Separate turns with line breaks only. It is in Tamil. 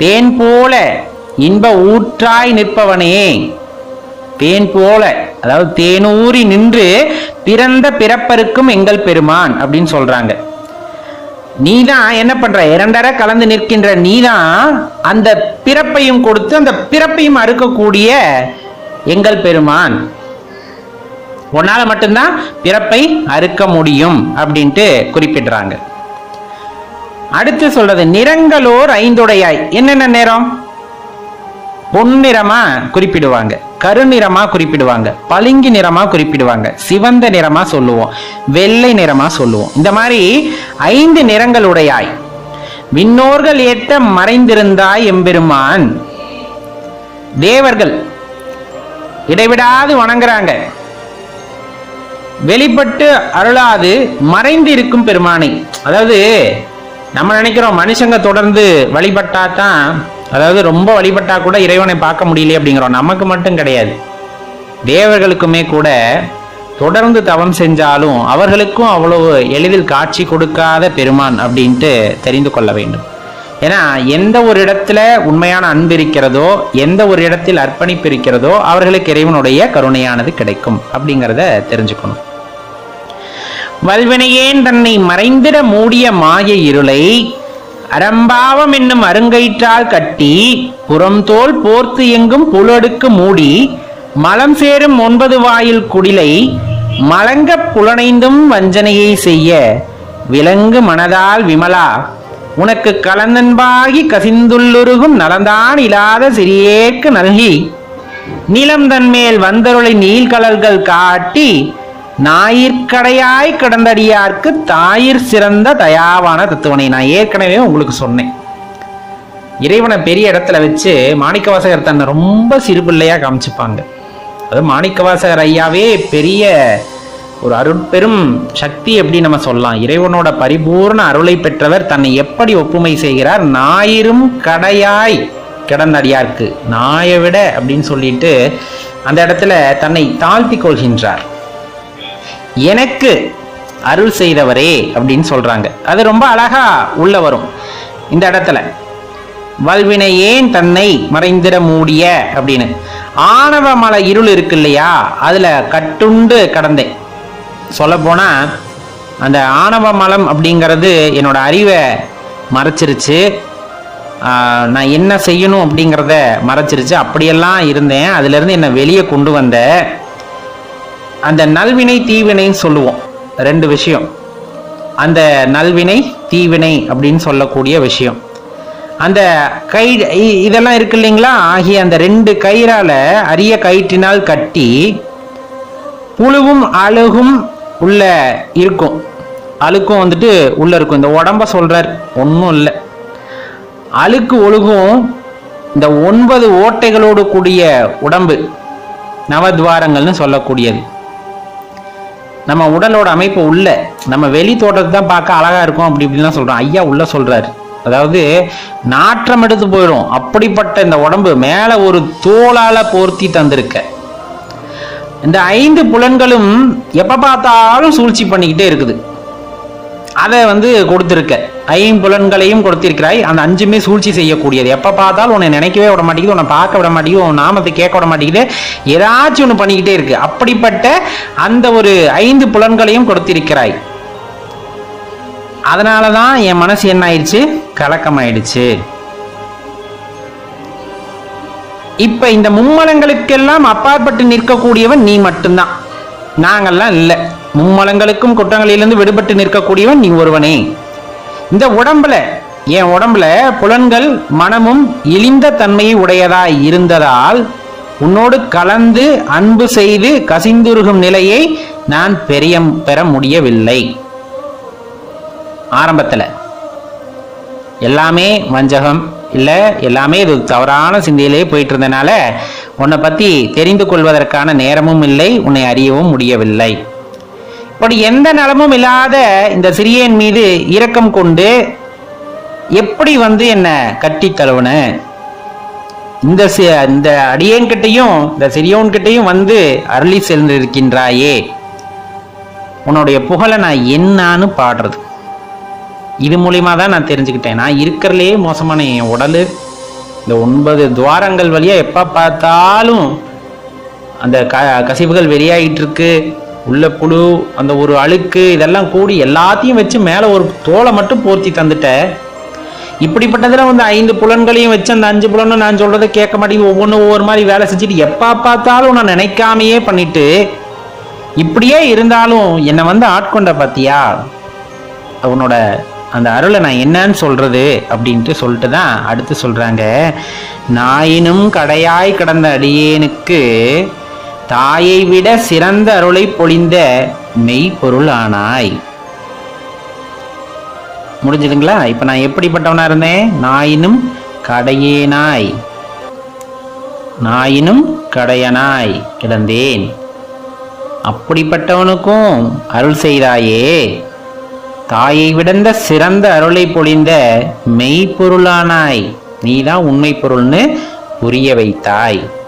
தேன் போல இன்ப ஊற்றாய் நிற்பவனே. தேன் போல அதாவது தேனூறி நின்று பிறந்த பிறப்பருக்கும் எங்கள் பெருமான் அப்படின்னு சொல்றாங்க. நீதான் என்ன பண்ற? இரண்டரை கலந்து நிற்கின்ற நீதான் அந்த பிறப்பையும் கொடுத்து அந்த பிறப்பையும் அறுக்கக்கூடிய எங்கள் பெருமான். உன்னால மட்டும்தான் பிறப்பை அறுக்க முடியும் அப்படின்ட்டு குறிப்பிடுறாங்க. அடுத்து சொல்றது நிறங்களோர் ஐந்துடையாய். என்னென்ன நிறம்? பொன்னிறமா குறிப்பிடுவாங்க கருநிறமா குறிப்பிடுவாங்க பளிங்கு நிறமா குறிப்பிடுவாங்க சிவந்த நிறமா சொல்லுவோம் வெள்ளை நிறமா சொல்லுவோம். இந்த மாதிரி ஐந்து நிறங்களுடையாய். விண்ணோர்கள் ஏற்ற மறைந்திருந்தாய் எம்பெருமான். தேவர்கள் இடைவிடாது வணங்குறாங்க. வெளிப்பட்டு அருளாது மறைந்து இருக்கும் பெருமானை. அதாவது நம்ம நினைக்கிறோம் மனுஷங்க தொடர்ந்து வழிபட்டா தான் அதாவது ரொம்ப வழிபட்டா கூட இறைவனை பார்க்க முடியலையே அப்படிங்கிறோம். நமக்கு மட்டும் கிடையாது. தேவர்களுக்குமே கூட தொடர்ந்து தவம் செஞ்சாலும் அவர்களுக்கும் அவ்வளவு எளிதில் காட்சி கொடுக்காத பெருமான் அப்படின்ட்டு தெரிந்து கொள்ள வேண்டும். ஏன்னா எந்த ஒரு இடத்துல உண்மையான அன்பு இருக்கிறதோ எந்த ஒரு இடத்தில் அர்ப்பணிப்பு இருக்கிறதோ அவர்களுக்கு இறைவனுடைய கருணையானது கிடைக்கும் அப்படிங்கிறத தெரிஞ்சுக்கணும். வல்வினையேன் தன்னை மறைந்திட மூடிய மாய இருளை அரம்பாவம் என்னும் அருங்கயிற்றால் கட்டி புறம்தோல் போர்த்து எங்கும் புலடுக்கு மூடி மலம் சேரும் ஒன்பது வாயில் குடிலை மலங்க புலனைந்தும் வஞ்சனையை செய்ய விலங்கு மனதால் விமலா. உனக்கு கலந்தன்பாகி கசிந்துள்ளுருகும் நலந்தான் இல்லாத சிறியேற்கு நல்கி. நிலம் தன்மேல் வந்தருளை நீள்கலல்கள் காட்டி ஞாயிற்கடையாய் கிடந்தடியார்க்கு தாயிற் சிறந்த தயாவான தத்துவனை நான் ஏற்கனவே உங்களுக்கு சொன்னேன். இறைவனை பெரிய இடத்துல வச்சு மாணிக்கவாசகர் தன்னை ரொம்ப சிறு பிள்ளையாக காமிச்சுப்பாங்க. அது மாணிக்கவாசகர் ஐயாவே பெரிய ஒரு அருட்பெரும் சக்தி எப்படி நம்ம சொல்லலாம். இறைவனோட பரிபூர்ண அருளை பெற்றவர் தன்னை எப்படி ஒப்புமை செய்கிறார்? ஞாயிறும் கடையாய் கிடந்தடியார்க்கு. நாயை விட அப்படின்னு சொல்லிட்டு அந்த இடத்துல தன்னை தாழ்த்தி கொள்கின்றார். எனக்கு அருள் செய்தவரே அப்படின்னு சொல்றாங்க. அது ரொம்ப அழகா உள்ள வரும். இந்த இடத்துல வல்வினை ஏன் தன்னை மறைந்திட மூடிய? அப்படின்னு. ஆணவ மலை இருள் இருக்கு இல்லையா? அதுல கட்டுண்டு கடந்தேன். சொல்ல போனா அந்த ஆணவ மலம் அப்படிங்கிறது என்னோட அறிவை மறைச்சிருச்சு. நான் என்ன செய்யணும் அப்படிங்கிறத மறைச்சிருச்சு. அப்படியெல்லாம் இருந்தேன். அதுலேருந்து என்னை வெளியே கொண்டு வந்த அந்த நல்வினை தீவினைன்னு சொல்லுவோம். ரெண்டு விஷயம். அந்த நல்வினை தீவினை அப்படின்னு சொல்லக்கூடிய விஷயம். அந்த கை இதெல்லாம் இருக்கு இல்லைங்களா? ஆகிய அந்த ரெண்டு கயிறால அரிய கயிற்றினால் கட்டி புழுவும் அழுகும் உள்ள இருக்கும். அழுக்கும் வந்துட்டு உள்ள இருக்கும். இந்த உடம்ப சொல்றார் ஒன்றும் இல்லை. அழுக்கு ஒழுகும் இந்த ஒன்பது ஓட்டைகளோடு கூடிய உடம்பு நவத்வாரங்கள்னு சொல்லக்கூடியது. நம்ம உடலோட அமைப்பு உள்ள நம்ம வெளி தோட்டத்தை தான் பார்க்க அழகா இருக்கும் அப்படி இப்படிலாம் சொல்றோம். ஐயா உள்ள சொல்றாரு. அதாவது நாற்றம் எடுத்து போயிடும். அப்படிப்பட்ட இந்த உடம்பு மேல ஒரு தோளால போர்த்தி தந்திருக்க. இந்த ஐந்து புலன்களும் எப்ப பார்த்தாலும் சூழ்ச்சி பண்ணிக்கிட்டே இருக்குது. அதை வந்து கொடுத்துருக்க. ஐம்புலன்களையும் கொடுத்திருக்கிறாய். அந்த அஞ்சுமே சூழ்ச்சி செய்யக்கூடியது. எப்போ பார்த்தாலும் உன்னை நினைக்கவே விட மாட்டேங்குது உன்னை பார்க்க விட மாட்டேங்குது உன் நாமத்தை கேட்க விட மாட்டேங்குது. ஏதாச்சும் ஒன்று பண்ணிக்கிட்டே இருக்கு. அப்படிப்பட்ட அந்த ஒரு ஐந்து புலன்களையும் கொடுத்திருக்கிறாய். அதனால தான் என் மனசு என்ன ஆயிடுச்சு? கலக்கமாயிடுச்சு. இப்ப இந்த மும்மலங்களுக்கெல்லாம் அப்பாற்பட்டு நிற்கக்கூடியவன் நீ மட்டும்தான். நாங்கள்லாம் இல்லை. மும்மலங்களுக்கும் குற்றங்களிலிருந்து விடுபட்டு நிற்கக்கூடியவன் நீ ஒருவனே. இந்த உடம்புல என் உடம்புல புலன்கள் மனமும் இழிந்த தன்மையை உடையதாய் இருந்ததால் உன்னோடு கலந்து அன்பு செய்து கசிந்துருகும் நிலையை நான் பெரிய பெற முடியவில்லை. ஆரம்பத்தில் எல்லாமே வஞ்சகம் இல்லை எல்லாமே இது தவறான சிந்தையிலே போயிட்டு இருந்தனால உன்னை பற்றி தெரிந்து கொள்வதற்கான நேரமும் இல்லை உன்னை அறியவும் முடியவில்லை. அப்படி எந்த நலமும் இல்லாத இந்த சிறியன் மீது இரக்கம் கொண்டு எப்படி வந்து என்னை கட்டி தழுவன? இந்த இந்த அடியேன்கிட்டையும் இந்த சிறியோன்கிட்டையும் வந்து அருளி சென்றிருக்கின்றாயே. உன்னுடைய புகழை நான் என்னான்னு பாடுறது. இது மூலியமா தான் நான் தெரிஞ்சுக்கிட்டேன். நான் இருக்கிறதுலே மோசமான என் உடல். இந்த ஒன்பது துவாரங்கள் வழியாக எப்போ பார்த்தாலும் அந்த க கசிவுகள் வெளியாகிட்டு இருக்கு உள்ள புழு அந்த ஒரு அழுக்கு இதெல்லாம் கூடி எல்லாத்தையும் வச்சு மேலே ஒரு தோலை மட்டும் போர்த்தி தந்துட்ட. இப்படிப்பட்டதில் வந்து ஐந்து புலன்களையும் வச்சு அந்த அஞ்சு புலனும் நான் சொல்கிறத கேட்க மாட்டேங்குது. ஒவ்வொன்றும் ஒவ்வொரு மாதிரி வேலை செஞ்சுட்டு எப்போ பார்த்தாலும் நான் நினைக்காமையே பண்ணிட்டு இப்படியே இருந்தாலும் என்னை வந்து ஆட்கொண்ட பார்த்தியா அவனோட அந்த அருளை நான் என்னன்னு சொல்கிறது அப்படின்ட்டு சொல்லிட்டு தான் அடுத்து சொல்கிறாங்க நாயினும் கடையாய் கடந்த அடியேனுக்கு தாயை விட சிறந்த அருளை பொழிந்த மெய்ப்பொருள் ஆனாய் முடிஞ்சதுங்களா? இப்ப நான் எப்படிப்பட்டவனா இருந்தேன்? நாயினும் கடையேனாய். நாயினும் கடையனாய் கிடந்தேன். அப்படிப்பட்டவனுக்கும் அருள் செய்தாயே. தாயை விடந்த சிறந்த அருளை பொழிந்த மெய்ப்பொருளானாய். நீதான் உண்மை பொருள்னு புரிய வைத்தாய்.